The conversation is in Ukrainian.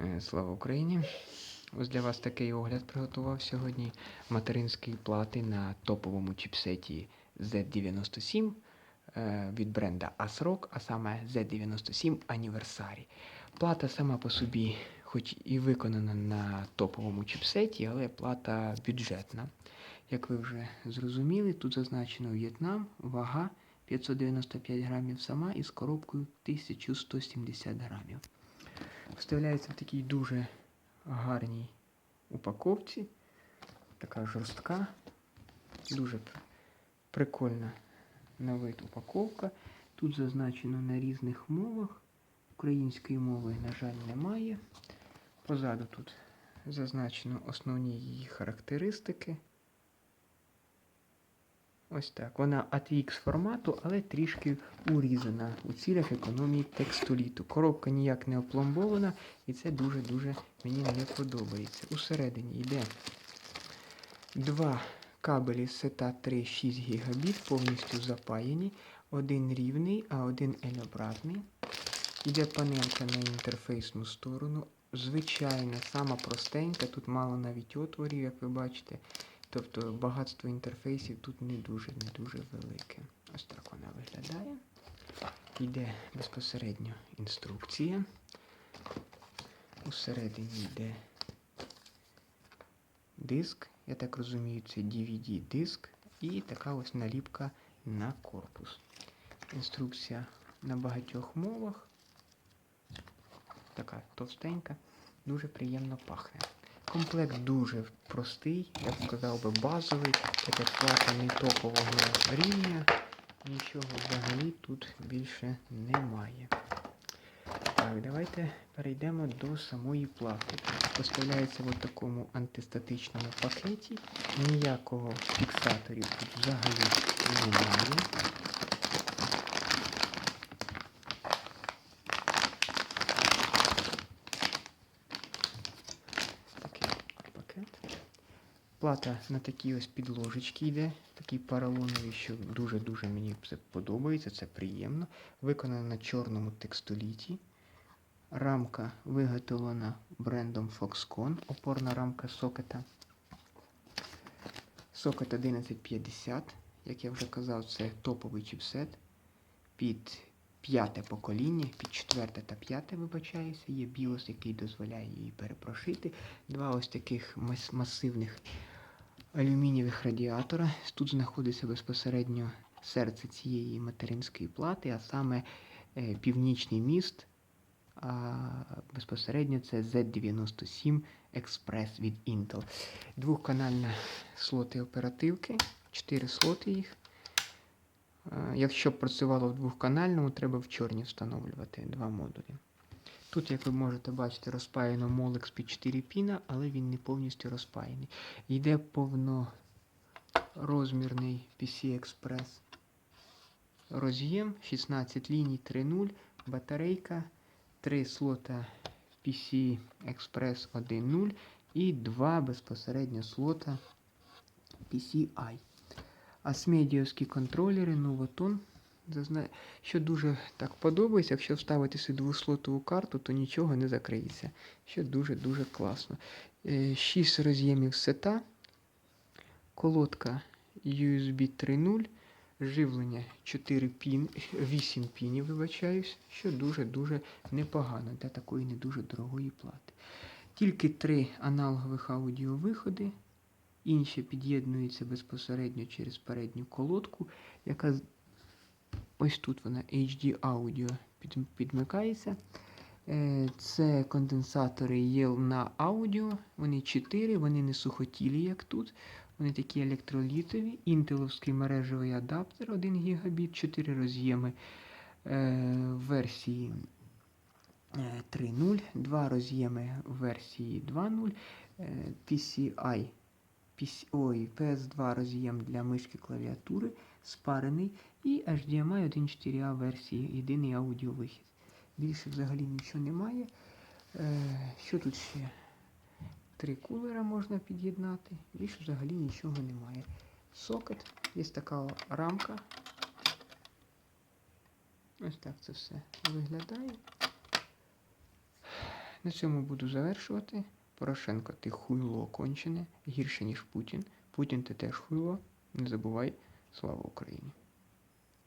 Е, Слава Україні! Ось для вас такий огляд приготував сьогодні материнської плати на топовому чіпсеті Z97 е, від бренда ASRock, а саме Z97 Anniversary. Плата сама по собі, хоч і виконана на топовому чіпсеті, але плата бюджетна. Як ви вже зрозуміли, тут зазначено В'єтнам, вага 595 грамів сама із коробкою 1170 грамів. Вставляється в такій дуже гарній упаковці. Така жорстка, дуже прикольна на вид упаковка. Тут зазначено на різних мовах. Української мови, на жаль, немає. Позаду тут зазначено основні її характеристики. Ось так. Вона ATX формату, але трішки урізана у цілях економії текстоліту. Коробка ніяк не опломбована, і це дуже-дуже мені не подобається. Усередині йде два кабелі SATA 3 6 гігабіт, повністю запаяні. Один рівний, а один L-обратний. Йде панелька на інтерфейсну сторону. Звичайна, сама простенька, тут мало навіть отворів, як ви бачите. Тобто багатство інтерфейсів тут не дуже не дуже велике. Ось так вона виглядає. Йде безпосередньо інструкція. Усередині йде диск. Я так розумію, це DVD-диск і така ось наліпка на корпус. Інструкція на багатьох мовах. Така товстенька, дуже приємно пахне. Комплект дуже простий, я б сказав би базовий, так як плата топового рівня. Нічого взагалі тут більше немає. Так, давайте перейдемо до самої плати. Поставляється в такому антистатичному пакеті. Ніякого фіксаторів тут взагалі немає. Такий пакет. Плата на такій ось підложечці йде, такий поролоновий, що дуже-дуже мені це подобається, це приємно. Виконана на чорному текстоліті. Рамка виготовлена брендом Foxconn, опорна рамка сокета. Сокет 1150, як я вже казав, це топовий чіпсет під п'яте покоління, під четверте та п'яте, вибачаюся. Є BIOS, який дозволяє її перепрошити. Два ось таких мас- масивних алюмінієвих радіатора. Тут знаходиться безпосередньо серце цієї материнської плати, а саме е, північний міст. А безпосередньо це Z97 Express від Intel. Двохканальна слоти оперативки, 4 слоти їх. Е, Якщо б працювало в двохканальному, треба в чорні встановлювати два модулі. Тут, як ви можете бачити, розпаяно Molex під 4 піна, але він не повністю розпаяний. Йде повнорозмірний PC Express роз'єм 16 ліній 3.0, батарейка, 3 слота PC Express 1.0 і 2 безпосередньо слота PCI. Асмедіївські контролери Novoton. Що дуже так подобається, якщо вставити сюди двослотову карту, то нічого не закриється. Що дуже-дуже класно. 6 роз'ємів SATA, колодка USB 3.0, живлення 4 пін, 8 пінів, вибачаюсь, що дуже-дуже непогано для такої не дуже дорогої плати. Тільки три аналогових аудіовиходи, інші під'єднуються безпосередньо через передню колодку, яка ось тут вона HD аудіо під, підмикається. Е, Це конденсатори Yale на аудіо. Вони 4, вони не сухотілі, як тут. Вони такі електролітові. Інтеловський мережевий адаптер 1 гігабіт, 4 роз'єми е, версії е, 3.0, 2 роз'єми версії 2.0, е, PCI, PC, ой, PS2 роз'єм для мишки клавіатури, спарений, і HDMI 1.4A версії, єдиний аудіовихід. Більше взагалі нічого немає. Е, що тут ще? Три кулера можна під'єднати. Більше взагалі нічого немає. Сокет, є така рамка. Ось так це все виглядає. На цьому буду завершувати. Порошенко, ти хуйло кончене, гірше, ніж Путін. Путін ти теж хуйло. Не забувай. Слава Україні!